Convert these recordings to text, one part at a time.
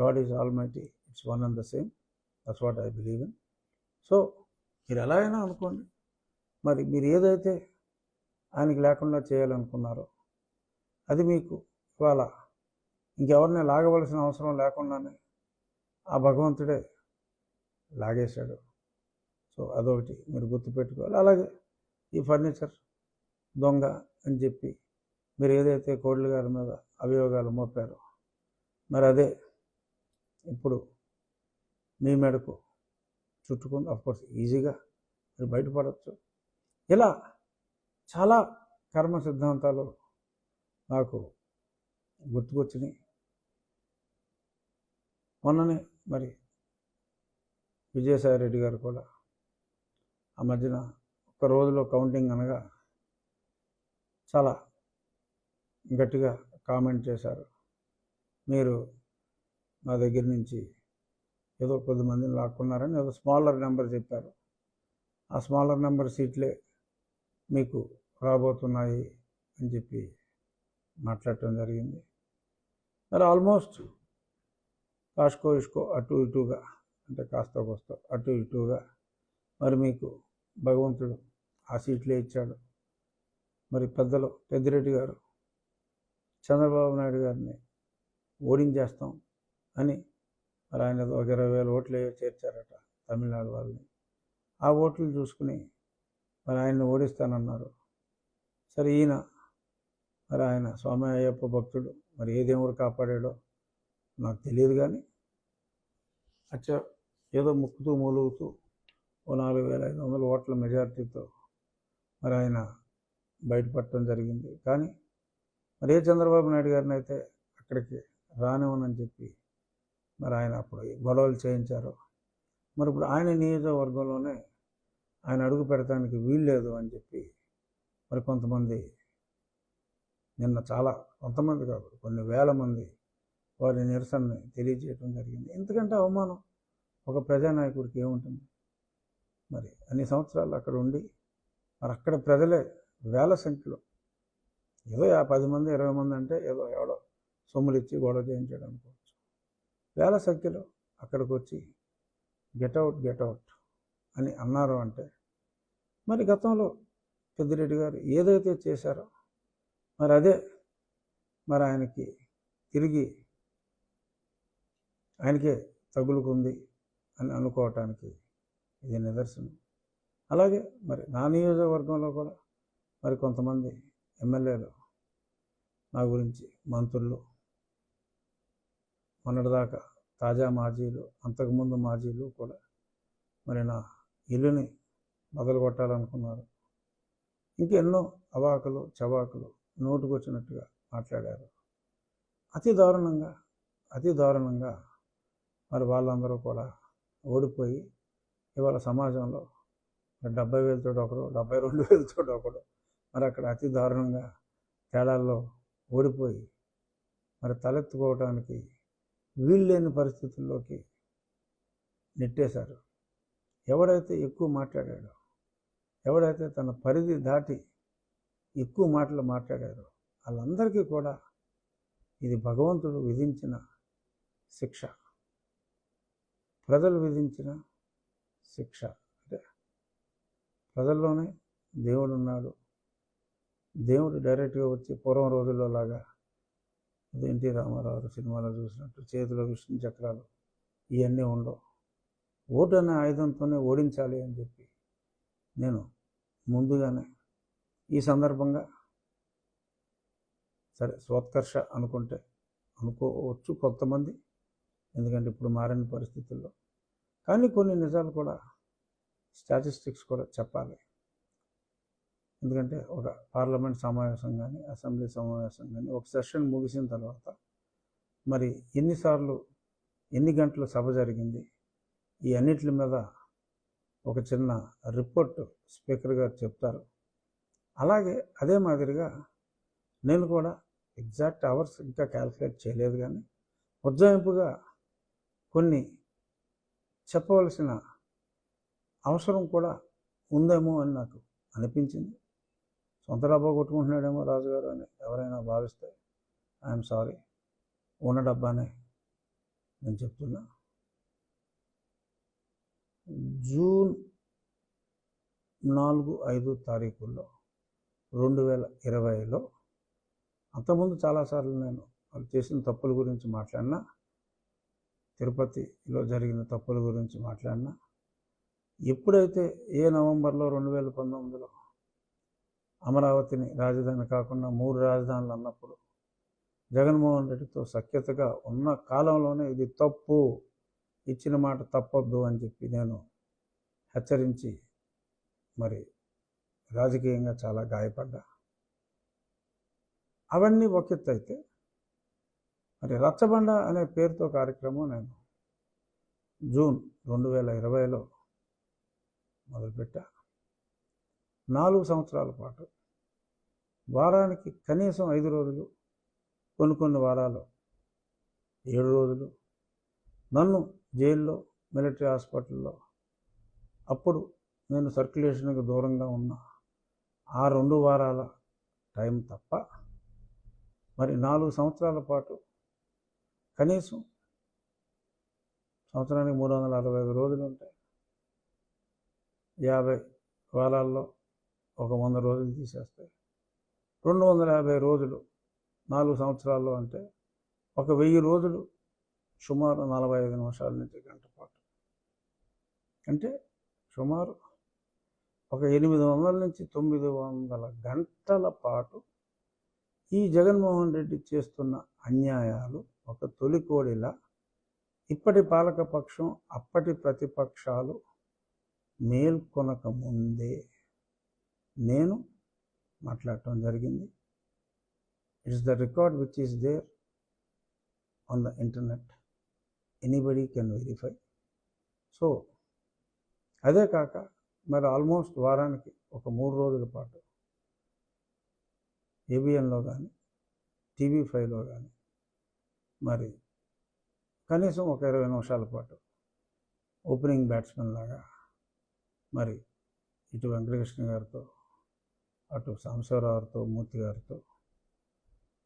God is almighty it's one and the same that's what I believe in so మీరు ఎలా అయినా అనుకోండి. మరి మీరు ఏదైతే ఆయనకి లేకుండా చేయాలనుకున్నారో అది మీకు ఇవాళ ఇంకెవరిని లాగవలసిన అవసరం లేకుండానే ఆ భగవంతుడే లాగేశాడు. సో అదొకటి మీరు గుర్తుపెట్టుకోవాలి. అలాగే ఈ ఫర్నిచర్ దొంగ అని చెప్పి మీరు ఏదైతే కోడ్లు గారి మీద అభియోగాలు మోపారో మరి అదే ఇప్పుడు మీ మెడకు చుట్టుకుని అఫ్కోర్స్ ఈజీగా మీరు బయటపడవచ్చు ఇలా చాలా కర్మ సిద్ధాంతాలు నాకు గుర్తుకొచ్చినాయి. మొన్ననే మరి విజయసాయి రెడ్డి గారు కూడా ఆ మధ్యన ఒక రోజులో కౌంటింగ్ అనగా చాలా గట్టిగా కామెంట్ చేశారు. మీరు మా దగ్గర నుంచి ఏదో కొద్ది మందిని లాక్కున్నారని ఏదో స్మాలర్ నెంబర్ చెప్పారు. ఆ స్మాలర్ నెంబర్ సీట్లే మీకు రాబోతున్నాయి అని చెప్పి మాట్లాడటం జరిగింది. మరి ఆల్మోస్ట్ కాస్కో ఇష్కో అటు ఇటుగా అంటే కాస్త కోస్త అటు ఇటుగా మరి మీకు భగవంతుడు ఆ సీట్లే ఇచ్చాడు. మరి పెద్దలు పెద్దిరెడ్డి గారు చంద్రబాబు నాయుడు గారిని ఓడించేస్తాం. అని మరి ఆయన ఒక ఇరవై వేల ఓట్లు ఏవో చేర్చారట తమిళనాడు వాళ్ళని. ఆ ఓట్లు చూసుకుని మరి ఆయన్ని ఓడిస్తానన్నారు. సరే ఈయన మరి ఆయన స్వామి అయ్యప్ప భక్తుడు మరి ఏ దేవుడు కాపాడాడో నాకు తెలియదు కానీ అచ్చా ఏదో ముక్కుతూ మూలుగుతూ ఓ నాలుగు వేల ఐదు వందల ఓట్ల మెజారిటీతో మరి ఆయన బయటపడటం జరిగింది. కానీ మరి ఏ చంద్రబాబు నాయుడు గారిని అయితే అక్కడికి రానివ్వనని చెప్పి మరి ఆయన అప్పుడు గొడవలు చేయించారు. మరి ఇప్పుడు ఆయన నియోజకవర్గంలోనే ఆయన అడుగు పెడతానికి వీల్లేదు అని చెప్పి మరి కొంతమంది నిన్న చాలా కొంతమంది కాదు కొన్ని వేల మంది వారి నిరసనని తెలియజేయడం జరిగింది. ఎందుకంటే అవమానం ఒక ప్రజానాయకుడికి ఏముంటుంది? మరి అన్ని సంవత్సరాలు అక్కడ ఉండి మరి అక్కడ ప్రజలే వేల సంఖ్యలో ఏదో యా పది మంది ఇరవై మంది అంటే ఏదో ఎవడో సొమ్ములు ఇచ్చి గొడవ చేయించాడు అనుకో వేల సంఖ్యలో అక్కడికి వచ్చి గెట్ అవుట్ అని అన్నారు అంటే మరి గతంలో పెద్దిరెడ్డి గారు ఏదైతే చేశారో మరి అదే మరి ఆయనకి తిరిగి ఆయనకే తగులుకుంది అని అనుకోవటానికి ఇది నిదర్శనం. అలాగే మరి నా నియోజకవర్గంలో కూడా మరి కొంతమంది ఎమ్మెల్యేలు నా గురించి మంత్రులు మొన్నటిదాకా తాజా మాజీలు అంతకుముందు మాజీలు కూడా మరి నా ఇల్లుని మొదలు కొట్టాలనుకున్నారు ఇంకెన్నో అవాకులు చవాకులు నోటుకొచ్చినట్టుగా మాట్లాడారు. అతి దారుణంగా అతి దారుణంగా మరి వాళ్ళందరూ కూడా ఓడిపోయి ఇవాళ సమాజంలో డెబ్బై వేలతో ఒకడు డెబ్బై రెండు వేలతో ఒకడు మరి అక్కడ అతి దారుణంగా తేడాల్లో ఓడిపోయి మరి తలెత్తుకోవడానికి వీల్లేని పరిస్థితుల్లోకి నెట్టేశారు. ఎవడైతే ఎక్కువ మాట్లాడాడో ఎవడైతే తన పరిధి దాటి ఎక్కువ మాటలు మాట్లాడారో వాళ్ళందరికీ కూడా ఇది భగవంతుడు విధించిన శిక్ష. ప్రజలు విధించిన శిక్ష. అంటే ప్రజల్లోనే దేవుడు ఉన్నాడు దేవుడు డైరెక్ట్గా వచ్చి పూర్వం రోజుల్లో లాగా ఎన్టీ రామారావు సినిమాలో చూసినట్టు చేతిలో విష్ణు చక్రాలు ఇవన్నీ ఉండవు. ఓటు అనే ఆయుధంతోనే ఓడించాలి అని చెప్పి నేను ముందుగానే ఈ సందర్భంగా సరే స్వోత్కర్ష అనుకుంటే అనుకోవచ్చు కొంతమంది ఎందుకంటే ఇప్పుడు మారిన పరిస్థితుల్లో. కానీ కొన్ని నిజాలు కూడా స్టాటిస్టిక్స్ కూడా చెప్పాలి. ఎందుకంటే ఒక పార్లమెంట్ సమావేశం కానీ అసెంబ్లీ సమావేశం కానీ ఒక సెషన్ ముగిసిన తర్వాత మరి ఎన్నిసార్లు ఎన్ని గంటలు సభ జరిగింది? ఈ అన్నిటి మీద ఒక చిన్న రిపోర్ట్ స్పీకర్ గారు చెప్తారు. అలాగే అదే మాదిరిగా నేను కూడా ఎగ్జాక్ట్ అవర్స్ ఇంకా క్యాల్కులేట్ చేయలేదు కానీ ఉజ్జాయింపుగా కొన్ని చెప్పవలసిన అవసరం కూడా ఉందేమో అని నాకు అనిపించింది. సొంత డబ్బా కొట్టుకుంటున్నాడేమో రాజుగారు అని ఎవరైనా భావిస్తే ఐఎమ్ సారీ ఉన్న డబ్బానే నేను చెప్తున్నా. జూన్ నాలుగు ఐదు తారీఖుల్లో రెండు వేల ఇరవైలో అంతకుముందు చాలాసార్లు నేను వాళ్ళు చేసిన తప్పుల గురించి మాట్లాడినా తిరుపతిలో జరిగిన తప్పుల గురించి మాట్లాడినా ఎప్పుడైతే ఏ నవంబర్లో రెండు వేల పంతొమ్మిదిలో అమరావతిని రాజధాని కాకుండా మూడు రాజధానులు అన్నప్పుడు జగన్మోహన్ రెడ్డితో సఖ్యతగా ఉన్న కాలంలోనే ఇది తప్పు ఇచ్చిన మాట తప్పొద్దు అని చెప్పి నేను హెచ్చరించి మరి రాజకీయంగా చాలా గాయపడ్డా. అవన్నీ ఒక అయితే మరి రచ్చబండ అనే పేరుతో కార్యక్రమం నేను జూన్ రెండు వేల ఇరవైలో మొదలుపెట్టా. నాలుగు సంవత్సరాల పాటు వారానికి కనీసం ఐదు రోజులు కొన్ని కొన్ని వారాలు ఏడు రోజులు. నన్ను జైల్లో మిలిటరీ హాస్పిటల్లో. అప్పుడు నేను సర్క్యులేషన్కి దూరంగా ఉన్న ఆ రెండు వారాల టైం తప్ప మరి నాలుగు సంవత్సరాల పాటు కనీసం సంవత్సరానికి మూడు వందల అరవై ఐదు రోజులు ఉంటాయి. యాభై వారాల్లో ఒక వంద రోజులు తీసేస్తే రెండు వందల యాభై రోజులు నాలుగు సంవత్సరాల్లో అంటే ఒక వెయ్యి రోజులు సుమారు నలభై ఐదు నిమిషాల నుంచి గంట పాటు. అంటే సుమారు ఒక ఎనిమిది వందల నుంచి తొమ్మిది వందల గంటల పాటు ఈ జగన్మోహన్ రెడ్డి చేస్తున్న అన్యాయాలు ఒక తొలికోడిలా ఇప్పటి పాలకపక్షం అప్పటి ప్రతిపక్షాలు మేల్కొనక ముందే నేను మాట్లాడటం జరిగింది. It's the record which is there on the internet anybody can verify so అదే కాక మరి ఆల్మోస్ట్ వారానికి ఒక మూడు రోజుల పాటు ఏబిఎన్లో కానీ టీవీ ఫైవ్లో కానీ మరి కనీసం ఒక ఇరవై నిమిషాల పాటు ఓపెనింగ్ బ్యాట్స్మెన్ లాగా మరి ఇటు వెంకటకృష్ణ గారితో అటు సాంబశివరావుతో మూర్తి గారితో.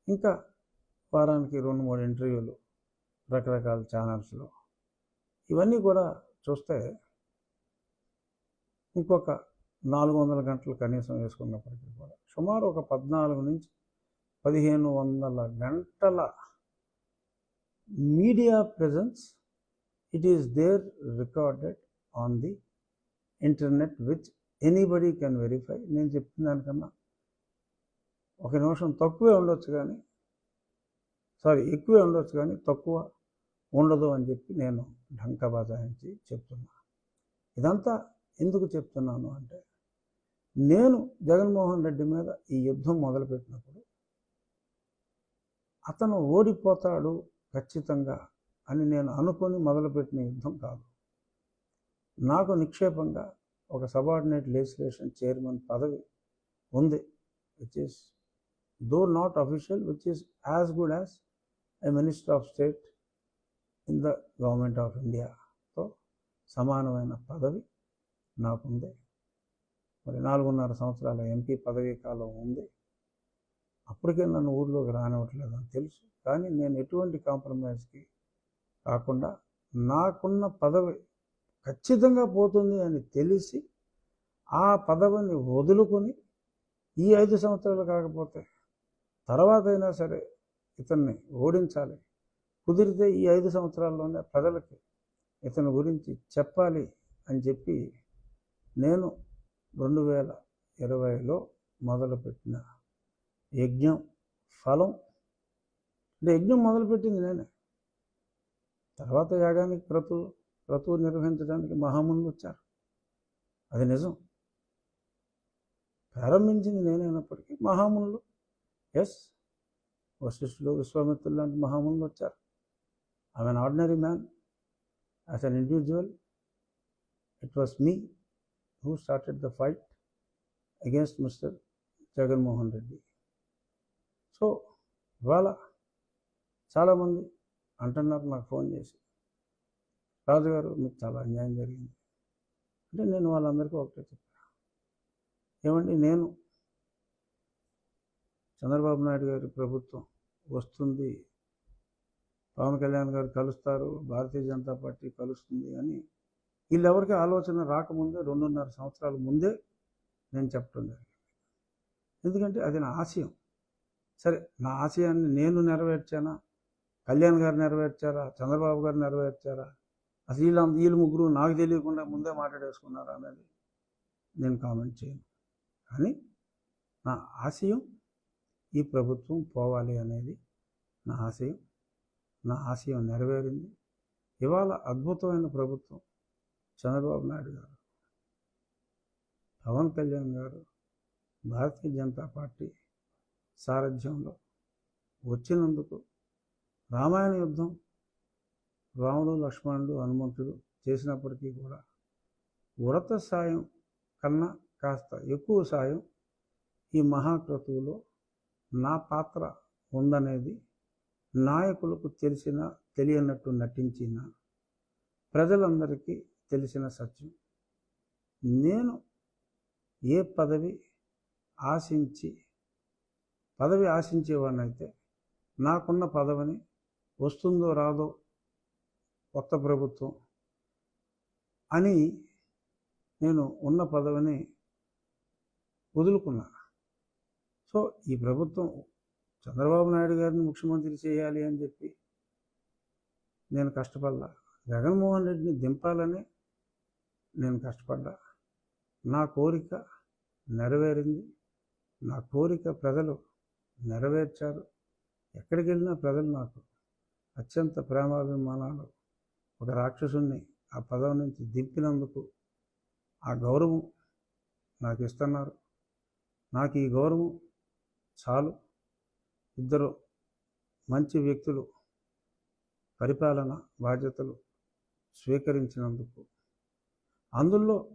ఇంకా వారానికి రెండు మూడు ఇంటర్వ్యూలు రకరకాల ఛానల్స్లో. ఇవన్నీ కూడా చూస్తే ఇంకొక నాలుగు వందల గంటలు కనీసం వేసుకున్నప్పటికీ కూడా సుమారు ఒక పద్నాలుగు నుంచి పదిహేను వందల గంటల media presence. It is there recorded on the internet which anybody can verify నేను చెప్పిన దానికన్నా ఒక నిమిషం తక్కువే ఉండొచ్చు కానీ సారీ ఎక్కువే ఉండొచ్చు కానీ తక్కువ ఉండదు అని చెప్పి నేను ఢంకా బజాయించి చెప్తున్నా. ఇదంతా ఎందుకు చెప్తున్నాను అంటే నేను జగన్మోహన్ రెడ్డి మీద ఈ యుద్ధం మొదలుపెట్టినప్పుడు అతను ఓడిపోతాడు ఖచ్చితంగా అని నేను అనుకొని మొదలుపెట్టిన యుద్ధం కాదు. నాకు నిక్షేపంగా ఒక సబార్డినేట్ లెజిస్లేషన్ చైర్మన్ పదవి ఉంది which is though not official which is as good as a minister of state in the government of ఇండియాతో సమానమైన పదవి నాకుంది మరి నాలుగున్నర సంవత్సరాల ఎంపీ పదవీ కాలం ఉంది. అప్పటికే నన్ను ఊర్లోకి రానివ్వట్లేదు అని తెలుసు. కానీ నేను ఎటువంటి కాంప్రమైజ్కి కాకుండా నాకున్న పదవి ఖచ్చితంగా పోతుంది అని తెలిసి ఆ పదవిని వదులుకొని ఈ ఐదు సంవత్సరాలు కాకపోతే తర్వాత అయినా సరే ఇతన్ని ఓడించాలి. కుదిరితే ఈ ఐదు సంవత్సరాల్లోనే ప్రజలకి ఇతని గురించి చెప్పాలి అని చెప్పి నేను రెండు వేల ఇరవైలో మొదలుపెట్టిన యజ్ఞం ఫలం. అంటే యజ్ఞం మొదలుపెట్టింది నేనే. తర్వాత యాగానికి క్రతు క్రతువు నిర్వహించడానికి మహామునులు వచ్చారు. అది నిజం. ప్రారంభించింది నేనైనప్పటికీ మహామునులు. ఎస్ వశిష్ఠులు విశ్వామిత్రులు లాంటి మహామునులు వచ్చారు. I an ordinary man as an individual it was me who started the fight against mister Jaganmohan Reddy so ఇవాళ చాలామంది అంటున్నారు నాకు ఫోన్ చేసి. రాజుగారు మీకు చాలా అన్యాయం జరిగింది. అంటే నేను వాళ్ళందరికీ ఒకటే చెప్పాను ఏమండి నేను చంద్రబాబు నాయుడు గారి ప్రభుత్వం వస్తుంది పవన్ కళ్యాణ్ గారు కలుస్తారు భారతీయ జనతా పార్టీ కలుస్తుంది అని వీళ్ళెవరికి ఆలోచన రాకముందే రెండున్నర సంవత్సరాల ముందే నేను చెప్పడం జరిగింది. ఎందుకంటే అది నా ఆశయం. సరే నా ఆశయాన్ని నేను నెరవేర్చానా? కళ్యాణ్ గారు నెరవేర్చారా? చంద్రబాబు గారు నెరవేర్చారా? అసలు వీళ్ళ వీళ్ళు ముగ్గురు నాకు తెలియకుండా ముందే మాట్లాడేసుకున్నారు అనేది నేను కామెంట్ చేయను. కానీ నా ఆశయం ఈ ప్రభుత్వం పోవాలి అనేది నా ఆశయం. నా ఆశయం నెరవేరింది. ఇవాళ అద్భుతమైన ప్రభుత్వం చంద్రబాబు నాయుడు గారు పవన్ కళ్యాణ్ గారు భారతీయ జనతా పార్టీ సారథ్యంలో వచ్చినందుకు రామాయణ యుద్ధం రాముడు లక్ష్మణుడు హనుమంతుడు చేసినప్పటికీ కూడా ఉడత సాయం కన్నా కాస్త ఎక్కువ సాయం ఈ మహాక్రతువులో నా పాత్ర ఉందనేది నాయకులకు తెలిసిన తెలియనట్టు నటించిన ప్రజలందరికీ తెలిసిన సత్యం. నేను ఏ పదవి ఆశించి పదవి ఆశించేవాడినైతే నాకున్న పదవిని వస్తుందో రాదో కొత్త ప్రభుత్వం అని నేను ఉన్న పదవిని వదులుకున్నా. సో ఈ ప్రభుత్వం చంద్రబాబు నాయుడు గారిని ముఖ్యమంత్రి చేయాలి అని చెప్పి నేను కష్టపడ్డా. జగన్మోహన్ రెడ్డిని దింపాలని నేను కష్టపడ్డా. నా కోరిక నెరవేరింది. నా కోరిక ప్రజలు నెరవేర్చారు. ఎక్కడికి వెళ్ళినా ప్రజలు నాకు అత్యంత ప్రేమాభిమానాలు ఒక రాక్షసుని ఆ పదవి నుంచి దింపినందుకు ఆ గౌరవం నాకు ఇస్తున్నారు. నాకు ఈ గౌరవం చాలు. ఇద్దరు మంచి వ్యక్తులు పరిపాలన బాధ్యతలు స్వీకరించినందుకు. అందులో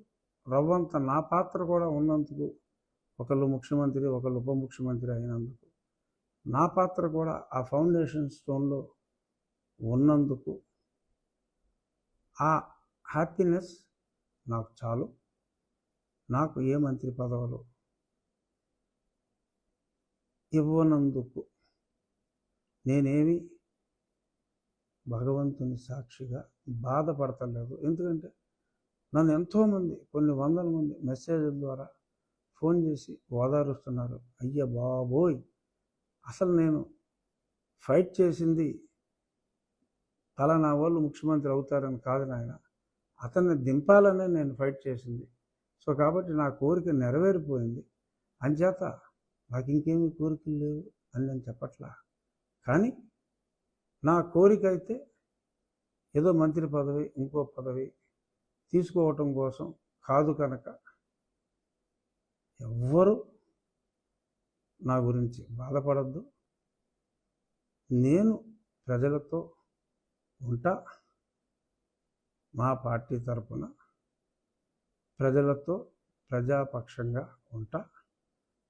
రవ్వంత నా పాత్ర కూడా ఉన్నందుకు ఒకళ్ళు ముఖ్యమంత్రి ఒకళ్ళు ఉప ముఖ్యమంత్రి అయినందుకు. నా పాత్ర కూడా ఆ ఫౌండేషన్ స్టోన్లో ఉన్నందుకు ఆ హ్యాపీనెస్ నాకు చాలు. నాకు ఏ మంత్రి పదవులు ఇవ్వనందుకు నేనేమి భగవంతుని సాక్షిగా బాధపడతలేదు. ఎందుకంటే నన్ను ఎంతోమంది కొన్ని వందల మంది మెసేజ్ల ద్వారా ఫోన్ చేసి ఓదారుస్తున్నారు. అయ్య బాబోయ్! అసలు నేను ఫైట్ చేసింది పలానా వాళ్ళు ముఖ్యమంత్రి అవుతారని కాదు నాయన. అతన్ని దింపాలనే నేను ఫైట్ చేసింది. సో కాబట్టి నా కోరిక నెరవేరిపోయింది. అంచేత నాకు ఇంకేమీ కోరికలు లేవు అని నేను చెప్పట్లా. కానీ నా కోరిక అయితే ఏదో మంత్రి పదవి ఇంకో పదవి తీసుకోవటం కోసం కాదు కనుక ఎవ్వరు నా గురించి బాధపడద్దు. నేను ప్రజలతో ఉంటా. మా పార్టీ తరపున ప్రజలతో ప్రజాపక్షంగా ఉంటా.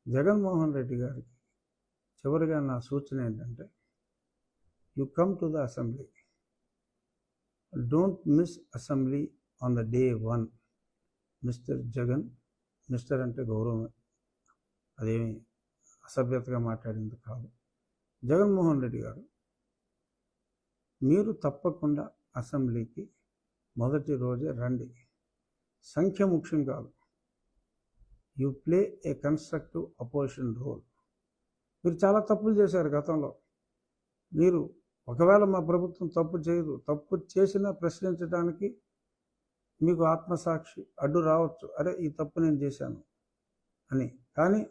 జగన్మోహన్ రెడ్డి గారికి చివరిగా నా సూచన ఏంటంటే you come to the assembly don't miss assembly on the day one mister Jagan mister అంటే గౌరవం. అదేమి అసభ్యతగా మాట్లాడింది కాదు. జగన్మోహన్ రెడ్డి గారు మీరు తప్పకుండా అసెంబ్లీకి మొదటి రోజే రండి. సంఖ్య ముఖ్యం కాదు. You play a constructive opposition role. మీరు చాలా తప్పులు చేశారు గతంలో. మీరు ఒకవేళ మా ప్రభుత్వం తప్పు చేయదు తప్పు చేసినా ప్రశ్నించడానికి మీకు ఆత్మసాక్షి అడ్డు రావచ్చు. అరే ఈ తప్పు నేను చేశాను అని. కానీ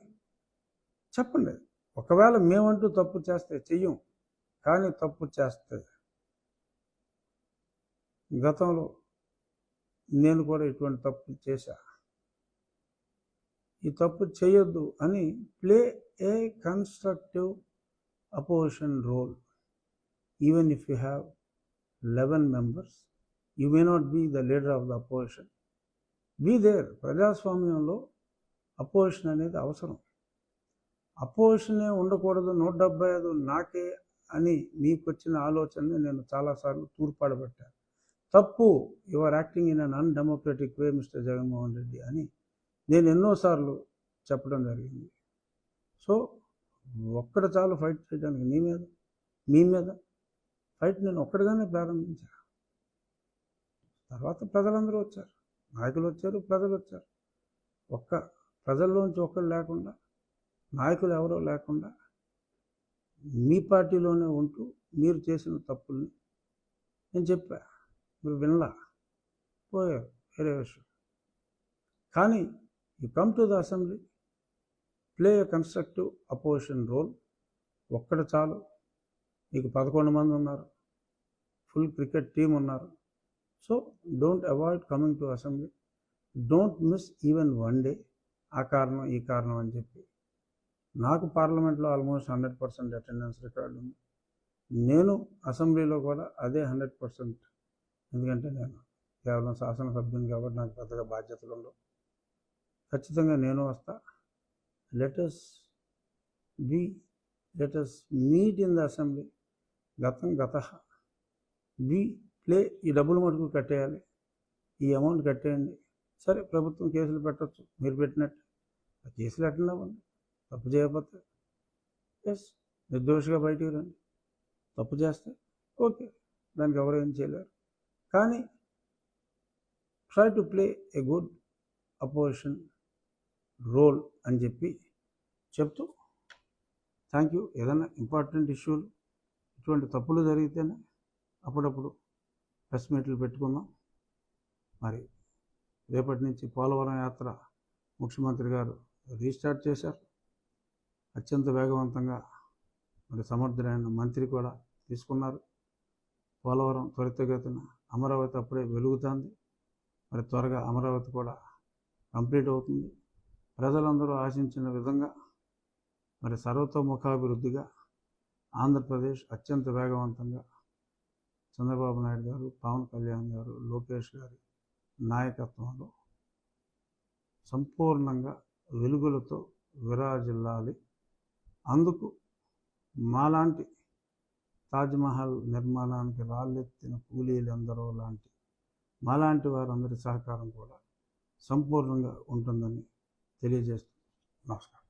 చెప్పండి. ఒకవేళ మేమంటూ తప్పు చేస్తే చెయ్యం. కానీ తప్పు చేస్తే గతంలో నేను కూడా ఇటువంటి తప్పు చేశా. ఈ తప్పు చేయొద్దు అని play a constructive opposition role. Even if you have eleven members you may not be the leader of the opposition be there ప్రజాస్వామ్యంలో అపోజిషన్ అనేది అవసరం. అపోజిషనే ఉండకూడదు. నూట డెబ్బై ఐదు నాకే అని మీకు వచ్చిన ఆలోచనని నేను చాలాసార్లు తూర్పాడబట్టాను. తప్పు. You are acting in an undemocratic way mister Jaganmohan Reddy అని నేను ఎన్నోసార్లు చెప్పడం జరిగింది. సో ఒక్కడ చాలు ఫైట్ చేయడానికి నీ మీద మీ మీద ఫైట్ నేను ఒక్కడిగానే ప్రారంభించా. తర్వాత ప్రజలందరూ వచ్చారు. నాయకులు వచ్చారు ప్రజలు వచ్చారు. ఒక్క ప్రజల్లోంచి ఒక్కరు లేకుండా నాయకులు ఎవరో లేకుండా మీ పార్టీలోనే ఉంటూ మీరు చేసిన తప్పుల్ని నేను చెప్పాను నువ్వు వినలా? పోయారు వేరే విషయం. కానీ you come to the assembly play constructive opposition role ఒక్కడ చాలు. మీకు పదకొండు మంది ఉన్నారు. ఫుల్ క్రికెట్ టీం ఉన్నారు. So don't avoid coming to assembly. Don't miss even one day ఆ కారణం ఈ కారణం అని చెప్పి. నాకు పార్లమెంట్లో almost hundred percent attendance record ఉంది. నేను అసెంబ్లీలో కూడా అదే హండ్రెడ్ పర్సెంట్ ఎందుకంటే నేను కేవలం శాసనసభ్యుని కాబట్టి నాకు పెద్దగా బాధ్యతలు ఉండవు. ఖచ్చితంగా నేను వస్తా. Let us be let us meet in the assembly గతం గత. బి ప్లే ఈ డబ్బులు మటుకు కట్టేయాలి. ఈ అమౌంట్ కట్టేయండి. సరే ప్రభుత్వం కేసులు పెట్టచ్చు. మీరు పెట్టినట్టు. ఆ కేసులు ఎట్లా అవ్వండి. తప్పు చేయకపోతే. ఎస్ నిర్దోషిగా బయటికి రండి. తప్పు చేస్తే ఓకే. దానికి ఎవరు ఏం చేయలేరు. కానీ try to play a good opposition role అని చెప్పి చెప్తూ థ్యాంక్ యూ ఏదైనా ఇంపార్టెంట్ ఇష్యూలు ఇటువంటి తప్పులు జరిగితేనే అప్పుడప్పుడు ప్రెస్ మీట్లు పెట్టుకుందాం. మరి రేపటి నుంచి పోలవరం యాత్ర ముఖ్యమంత్రి గారు రీస్టార్ట్ చేశారు. అత్యంత వేగవంతంగా మరి సమర్థులైన మంత్రి కూడా తీసుకున్నారు. పోలవరం త్వరితగతిన అమరావతి అప్పుడే వెలుగుతుంది. మరి త్వరగా అమరావతి కూడా కంప్లీట్ అవుతుంది. ప్రజలందరూ ఆశించిన విధంగా మరి సర్వతోముఖాభివృద్ధిగా ఆంధ్రప్రదేశ్ అత్యంత వేగవంతంగా చంద్రబాబు నాయుడు గారు పవన్ కళ్యాణ్ గారు లోకేష్ గారి నాయకత్వంలో సంపూర్ణంగా వెలుగులతో విరాజిల్లాలి. అందుకు మాలాంటి తాజ్మహల్ నిర్మాణానికి రాళ్ళెత్తిన కూలీలందరూ లాంటి మాలాంటి వారందరి సహకారం కూడా సంపూర్ణంగా ఉంటుందని తెలియజేస్తుంది నమస్కారం.